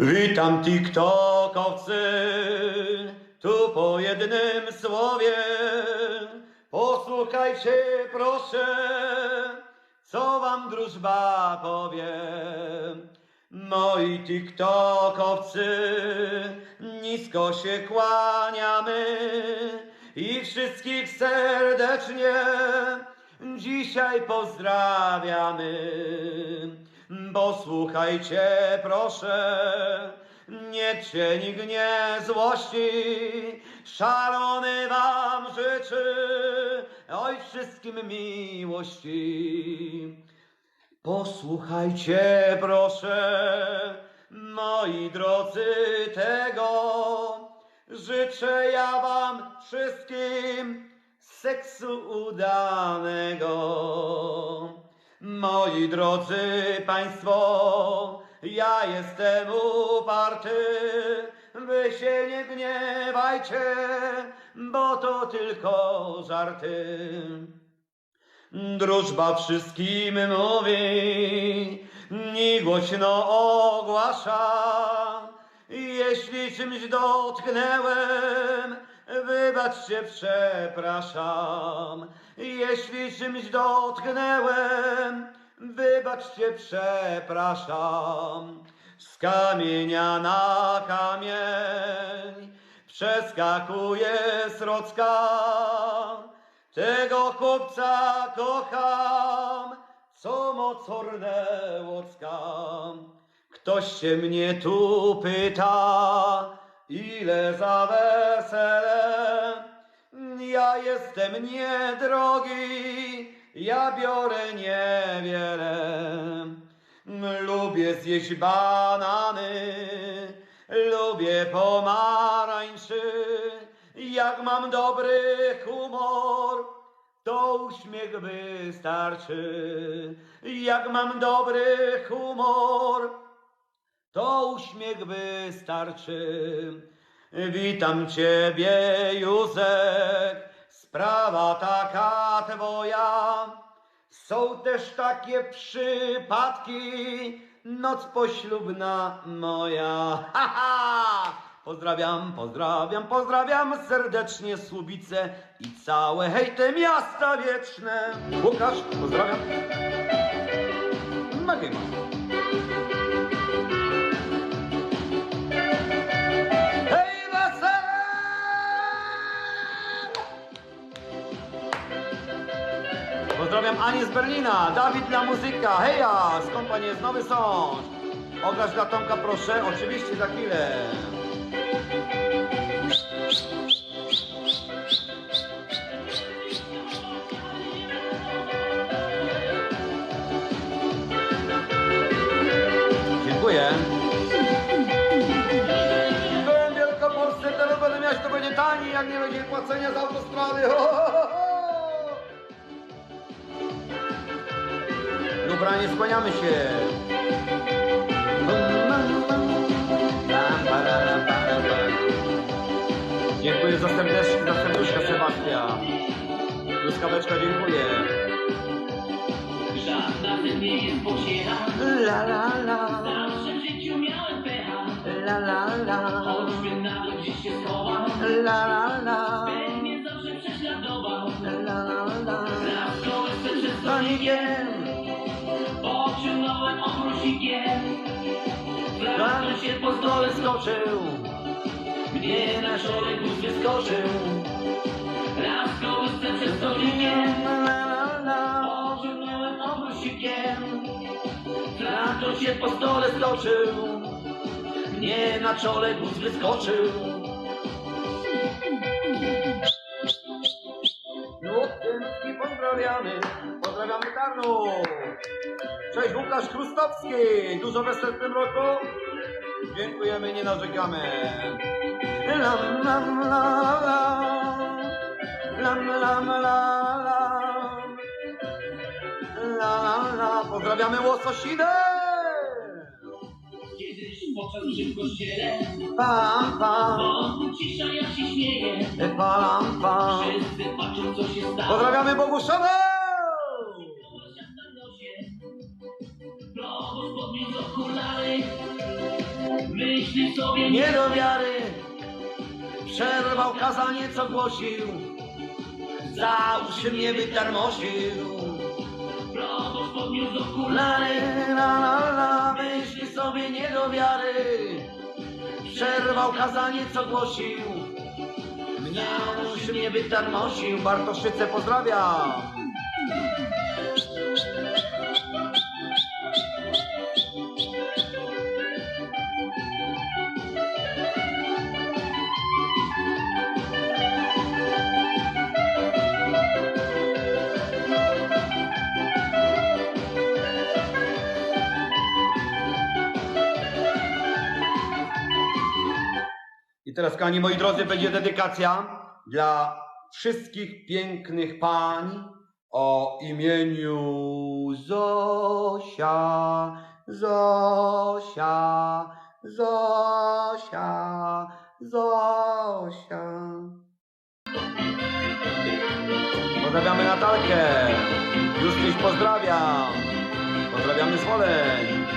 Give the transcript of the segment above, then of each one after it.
Witam TikTokowcy, tu po jednym słowie. Posłuchajcie proszę, co wam drużba powie. Moi TikTokowcy, nisko się kłaniamy i wszystkich serdecznie dzisiaj pozdrawiamy. Posłuchajcie proszę, niech się nikt nie złości, szalony wam życzy, oj wszystkim miłości. Posłuchajcie proszę, moi drodzy tego, życzę ja wam wszystkim seksu udanego. Moi drodzy Państwo, ja jestem uparty, wy się nie gniewajcie, bo to tylko żarty. Drużba wszystkim mówi, nie głośno ogłasza. Jeśli czymś dotknęłem, wybaczcie, przepraszam. Jeśli czymś dotknęłem, wybaczcie, przepraszam. Z kamienia na kamień przeskakuje srocka. Tego chłopca kocham, co mocorne łocka. Ktoś się mnie tu pyta, ile za wesele. Ja jestem niedrogi, ja biorę niewiele. Lubię zjeść banany, lubię pomarańczy. Jak mam dobry humor, to uśmiech wystarczy. Jak mam dobry humor, to uśmiech wystarczy. Witam ciebie, Józek, sprawa taka twoja. Są też takie przypadki, noc poślubna moja. Ha, ha! Pozdrawiam, pozdrawiam, pozdrawiam serdecznie Słubice i całe hejte miasta wieczne. Łukasz, pozdrawiam. Magima. Pozdrawiam Anię z Berlina, Dawid dla muzyka, heja, skąd pan jest, Nowy Sącz? Ograsz dla Tomka proszę, oczywiście za chwilę. Dziękuję. W Wielkopolsce, teraz będę mieć, to będzie taniej, jak nie będzie płacenia za autostrady. Ho, ho, ho, ho. Dobra, nie skłaniamy się. Dziękuję za serduszka Sebastian. Truskaweczka, dziękuję. Żadna ze mnie jest pociera La la la, Zawsze w życiu miałem pecha la la la, Choćby nawet gdzieś się schował la la la, Ben mnie zawsze prześladował la la la. Kołysce przed Stolikiem, Pociągnąłem obrusikiem Flagon się po stole skoczył Mnie na czole guz wyskoczył Raz kołysce przed stolikiem. Pociągnąłem obrusikiem Flagon się po stole skoczył Mnie na czole guz wyskoczył Lutynski pozdrawiamy. Pozdrawiamy Tarnów. Cześć Łukasz Krustowski. Dużo wesel w tym roku. Dziękujemy, nie narzekamy. Lam, lam, la, la. Lam, lam, la, la. La, la, la. Pozdrawiamy Łososinę. Kiedyś podczas mszy w kościele Pam, pam. Wokół cisza, ja się śmieję Pam, pam. Wszyscy patrzą, co się stało Pozdrawiamy Boguszowę. Sobie Nie do wiary. Przerwał kazanie, co głosił. Za uszy mnie wytarmosił Proboszcz podniósł okulary. La, la, la, myśli sobie nie do wiary. Przerwał kazanie, co głosił. Uszy mnie wytarmosił Bartoszyce pozdrawiam teraz, kochani moi drodzy, będzie dedykacja dla wszystkich pięknych pań o imieniu Zosia, Zosia, Zosia, Zosia. Pozdrawiamy Natalkę. Justyś pozdrawiam. Pozdrawiamy z Woleń.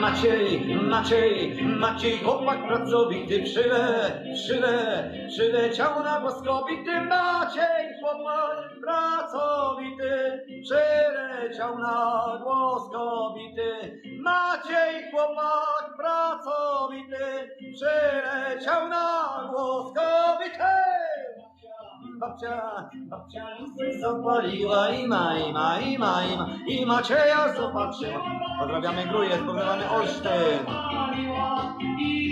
Maciej, Maciej, Maciej, chłopak pracowity, przyle, przyle, przyleciał na boskowity. Maciej, chłopak pracowity, przyleciał na głoskowity. Maciej, chłopak pracowity, przyleciał na głoskowity. Babcia, babcia zapaliła i ma, i ma, i ma, i ma, i Macieja zobaczyła. Pozdrawiamy Grujec, pozdrawiamy Olsztyn.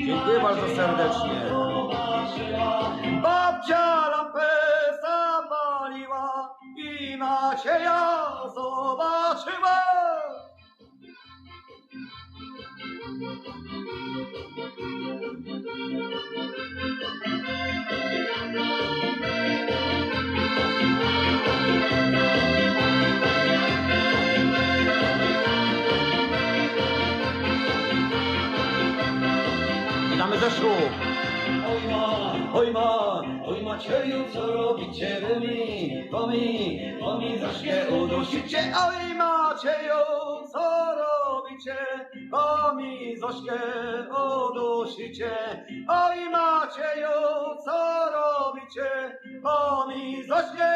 Dziękuję bardzo serdecznie. Babcia lampę zapaliła i Macieja zobaczyła. Szrób. Oj ma, oj ma, oj Macieju, co robicie wy mi, bo mi, bo mi zacznie udusicie. Oj Macieju, co robicie, bo mi Zośkę udusicie. Oj Macieju, co robicie, bo mi Zośkę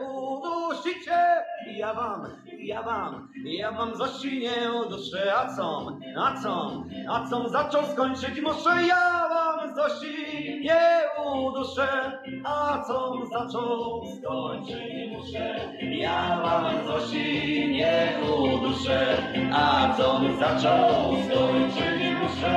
udusicie. Ja wam, ja wam, ja wam Zosi nie uduszę, a co, a co, a co? Zaczął skończyć muszę, ja wam Zosi nie uduszę, a co? Zaczął skończyć muszę, ja wam Zosi nie uduszę, a co? Zaczął skończyć